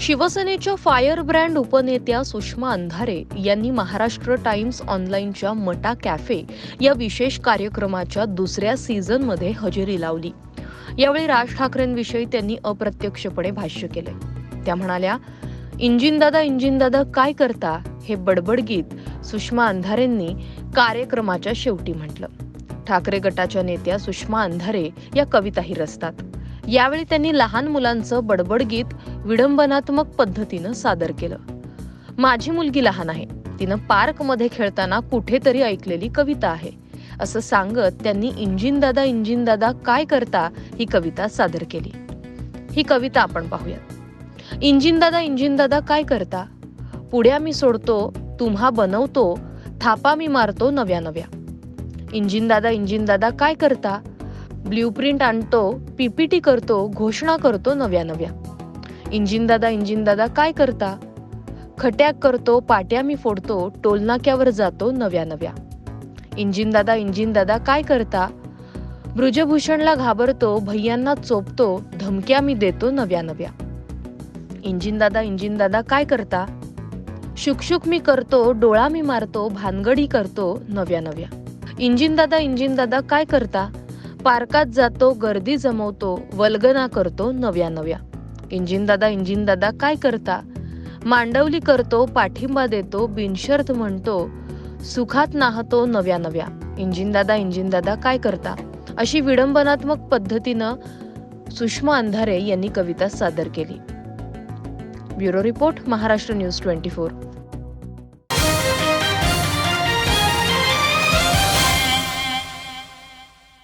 शिवसेनेच्या fire brand उपनेत्या सुषमा अंधारे यांनी महाराष्ट्र टाइम्स ऑनलाईनच्या मटा कॅफे या विशेष कार्यक्रमाच्या दुसऱ्या सीझनमध्ये हजेरी लावली. यावेळी राज ठाकरेंविषयी त्यांनी अप्रत्यक्षपणे भाष्य केले. त्या म्हणाल्या इंजिनदादा इंजिनदादा काय करता? हे बडबड गीत सुषमा अंधारेंनी कार्यक्रमाच्या शेवटी म्हटलं. ठाकरे गटाच्या नेत्या सुषमा अंधारे या कविताही रचतात. यावेळी त्यांनी लहान मुलांचं बडबड गीत विडंबनात्मक पद्धतीनं सादर केलं. माझी मुलगी लहान आहे. तिनं पार्कमध्ये खेळताना कुठेतरी ऐकलेली कविता आहे. असं सांगत त्यांनी इंजिन दादा इंजिन दादा काय करता? ही कविता सादर केली. ही कविता आपण पाहूयात. इंजिन दादा इंजिन दादा काय करता? पुढ्या मी सोडतो तुम्हा बनवतो थापा मी मारतो नव्या नव्या. इंजिन दादा इंजिन दादा काय करता? ब्ल्यूप्रिंट आणतो पीपीटी करतो घोषणा करतो नव्या नव्या. इंजिन दादा इंजिन दादा काय करता? खट्याक करतो पाट्या मी फोडतो टोलनाक्यावर जातो नव्या नव्या. इंजिन दादा इंजिन दादा काय करता? ब्रुजभूषणला घाबरतो भैयांना चोपतो धमक्या मी देतो नव्या नव्या. इंजिन दादा इंजिन दादा काय करता? शुकशुक मी करतो डोळा मी मारतो भानगडी करतो नव्या नव्या. इंजिन दादा इंजिन दादा काय करता? पार्कात जातो गर्दी जमवतो वल्गना करतो नव्या नव्या. इंजिन दादा इंजिन दादा काय करता? मांडवली करतो पाठिंबा देतो बिनशर्त म्हणतो सुखात नाहतो नव्या नव्या. इंजिन दादा इंजिन दादा काय करता? अशी विडंबनात्मक पद्धतीनं सुषमा अंधारे यांनी कविता सादर केली. Bureau report Maharashtra news twenty four.